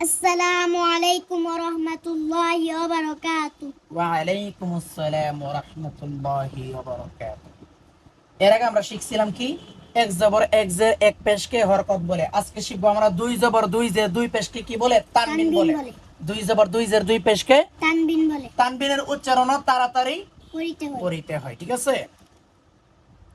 আসসালামু আলাইকুম ওয়া রাহমাতুল্লাহি ওয়া বারাকাতুহু ওয়ালাইকুম আসসালাম ওয়া রাহমাতুল্লাহি ওয়া বারাকাতুহু এর আগে আমরা শিখছিলাম কি? এক জবর এক জের এক পেশকে হরকত বলে। আজকে শিখব আমরা দুই জবর দুই জের দুই পেশকে কি বলে? তানবিন বলে। দুই জবর দুই জের দুই পেশকে তানবিন বলে। তানবিনের উচ্চারণ তাড়াতাড়ি করিতে হয় ঠিক আছে?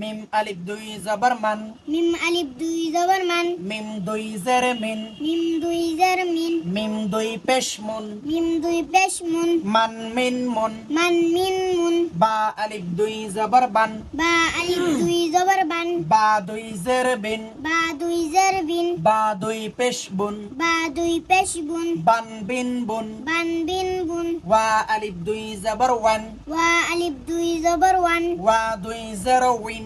মিম আলিফ দুই জবর মান। মিম আলিফ দুই জবর মান। মিম দুই জের মিন। মিম দুই জার মিন। মিম দুই পেশ মুন। মিম দুই পেশ মুন। মান মিন মুন। মান মিন মুন। বা আলিফ দুই জবর বান। বা আলিফ দুই জবর বান। বা দুই জের বিন। বা দুই জার বিন। বা দুই পেশ বুন। বা দুই পেশ বুন। বান বিন বুন। বান বিন বুন। ওয়া আলিফ দুই জবর ওয়ান। ওয়া আলিফ দুই জবর ওয়ান। ওয়া দুই জের উইন।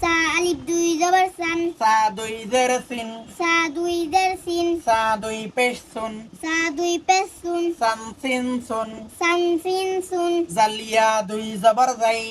সা আলিফ দুই জবর সান। সা দুই সান জের সিন। সা দুই জার সিন। সা দুই পেশ সুন সা দুই পেশ সুন সান সিন সুন সান ফিন সুন জালিয়া দুই জবর জাই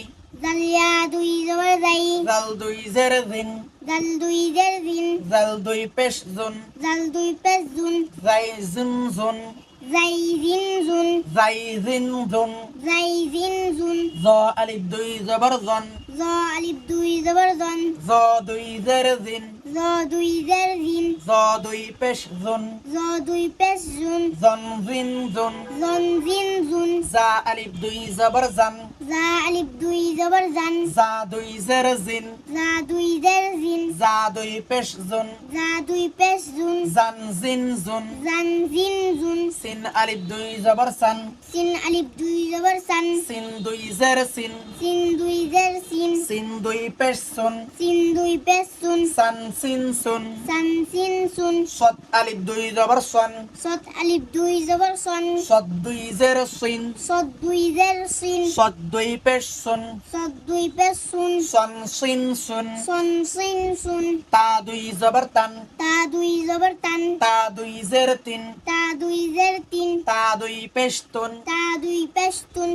জালিয়া দুই জবর জাই জাল দুই জের জিন জাল দুই জার জিন জাল দুই পেশ জুন জাল দুই পেশ জুন জাই জিন জুন জাই জাইজিনজুন জাইজিনজুন জাই জিন জুন জাই জিন জ আলিফ দুই জবর জন জ আলিফ দুই জবর জন জ দুই জের জিন জ দুই জের জিন জ দুই পেশ জুন জ দুই পেশ জুন জন জিন জুন জন জিন জুন জা আলিফ দুই জবর জান জা আলিফ দুই জবর জান। জা দুই জের জিন। জা দুই জের জিন। জা দুই পেশ জুন। জা দুই পেশ জুন। জান জিন জুন। জান জিন জুন। সিন আলিফ দুই জবর সান। সিন আলিফ দুই জবর সান। সিন দুই জের সিন। সিন দুই জার সিন দুই পেশ সুন দুই পেশ সুন সান সিন সুন সান সিন সত আলিফ দুই জবর সন সত আলিফ দুই জবর সন সত দুই জের সিন সত দুই জার সিন সত দুই পেশ সুন সত দুই পেশ সুন সন সিন সুন সন সিন তা দুই জবর তান তা দুই জবর তান তা দুই জের তিন তা দুই জার তিন তা দুই পেশ তুন তা দুই পেশ তুন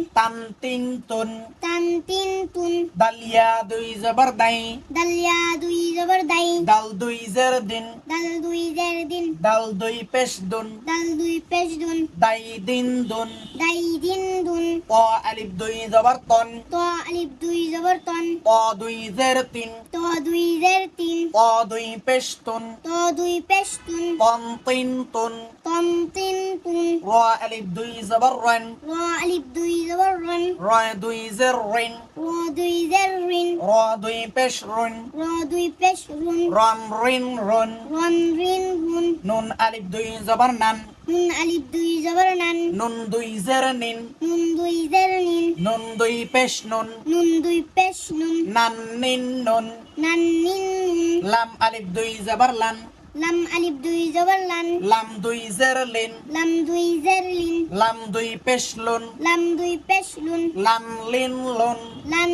তান তিন তুন তান তিন তুন দুই জবর দাই। দালিয়া দুই জবর দাই। দাল দুই জের দিন। দাল দুই জার দিন। দাল দুই পেশ দুন। দাল দুই পেশ দুন। দাই দিন দুন। দাই দিন দুন। ক আলিফ দুই জবর তন। ত আলিফ দুই জবর তন। ক দুই জের তিন। ত দুই জার তিন। ক দুই পেশ তুন। ত দুই পেশ তুন। কন তিন তুন। তন তিন তুন। র আলিফ দুই জবর রন র আলিফ দুই জবর রন র দুই জের রিন র দুই জার রিন র দুই পেশ রুন র দুই পেশ রুন রন রিন রুন রন রিন রুন নুন আলিফ দুই জবর নান নুন আলিফ দুই জবর নান নুন দুই জের নিন নুন দুই জার নিন নুন দুই পেশ নুন নুন দুই পেশ নুন নান নিন নুন নান নিন লাম আলিফ দুই জবর লান লাম আলিফ দুই জবর লান লাম দুই জের লিন লাম দুই জার লিন লাম দুই পেশ লুন লাম দুই পেশ লুন লাম লিন লুন লুন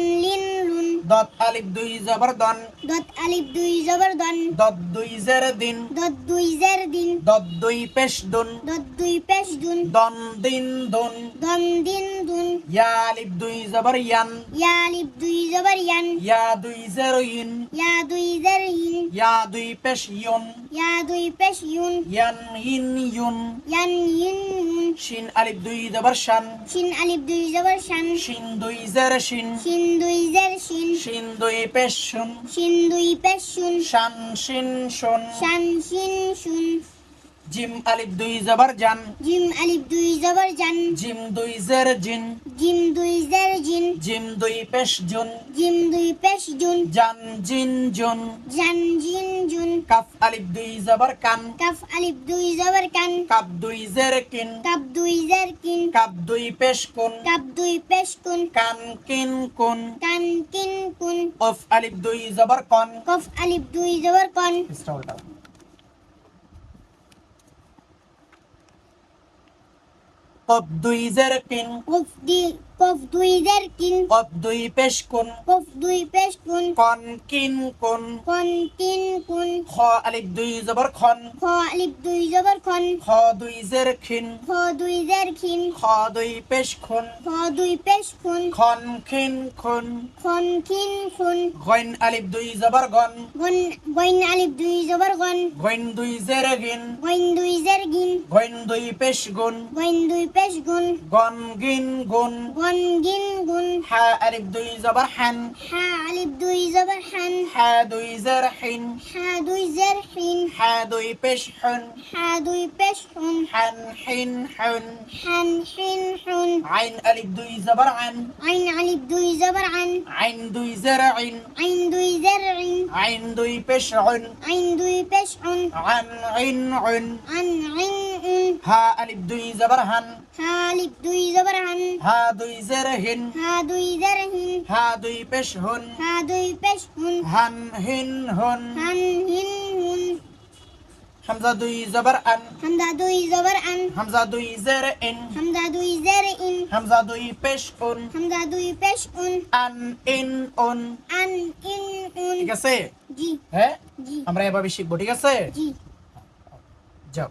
দত আলিফ দুই জবর দন। দত আলিফ দুই জবর দন। দত দুই জের দিন। দত দুই জার দিন। দত দুই পেশ দুন। দত দুই পেশ দুন। দন দিন দুন। দন দিন দুন। ইয়া আলিফ দুই জবর ইয়ান। ইয়া আলিফ দুই জবর ইয়ান। ইয়া দুই জের ইন। ইয়া দুই জার ইন। ইয়া দুই পেশ ইয়ন। ইয়া দুই পেশ ইউন ইয়ান ইন ইউন ইয়ান ইন ইউন শিন আলিফ দুই জবর শান। শিন আলিফ দুই জবর শান। শিন দুই জের শিন। শিন দুই জার শিন পেশুন। সিন্ধুই পেশুন। শান শিন শুন। শান শিন শুন। জিম আলিফ দুই জবর জান। জিম আলিফ দুই জবর জান। জিম দুই জের জিন। জিম দুই জের জিন। জিম দুই পেশ জুন। জিম দুই পেশ জুন। জান জিন জুন। জান জিন জুন। কাফ আলিফ দুই জবর কান। কাফ আলিফ দুই জবর কান। কাপ দুই জের কিন। কাপ দুই জের কিন। কাপ দুই পেশ কুন। কাপ দুই পেশ কুন। কান কিন কুন। কান কিন কুন। কফ আলিফ দুই জবর কন। কফ আলিফ দুই জবর কন। দুই জের কিন কফ দুই জের কিন। কফ দুই পেশ কুন। কফ দুই পেশ কুন। কন কিন কুন। কন কিন কুন। খ আলিফ দুই জবর খন। খ আলিফ দুই জবর খন। খ দুই জের খিন খ দুই জের খিন খ দুই পেশ খুন। খ দুই পেশ খুন। খন খিন খুন। খন খিন খুন। গইন আলিফ দুই জবর গন। গন গইন আলিফ দুই জবর গন। গইন দুই জের গিন। গইন দুই জের গিন। গইন দুই পেশ গুন। গইন দুই পেশ গুন গন গিন। গুন গনগিন গুন। হা আলিফ দুই জবর হান। হা আলিফ দুই জবর হান। হা দুই জার হিন। হা দুই জার হিন। হা দুই পেশ হুন। হা দুই পেশ হুন। হান হিন হুন। হান হিন হুন। আইন আলিফ দুই জবর আন। আইন আলিফ দুই জবর আন। আইন দুই জার আইন আইন দুই জার আইন আইন দুই পেশ হুন। আইন দুই পেশ হুন। আন আইন হুন। আন আইন হা আলিফ দুই জবর হান। হা আলিফ দুই জবর হান। হা দুই জের হিন। হা দুই জের হিন। হা দুই পেশ হুন। হা দুই পেশ হুন। হান হিন হুন। হান হিন হুন। হামজা দুই জবর আন। হামজা দুই জবর আন। হামজা দুই জের ইন। হামজা দুই জের ইন। হামজা দুই পেশ উন হামজা দুই পেশ উন আন ইন উন আন ইন উন ঠিক আছে? জি। হ্যাঁ? জি। আমরা এভাবে শিখব ঠিক আছে? জি। যাও।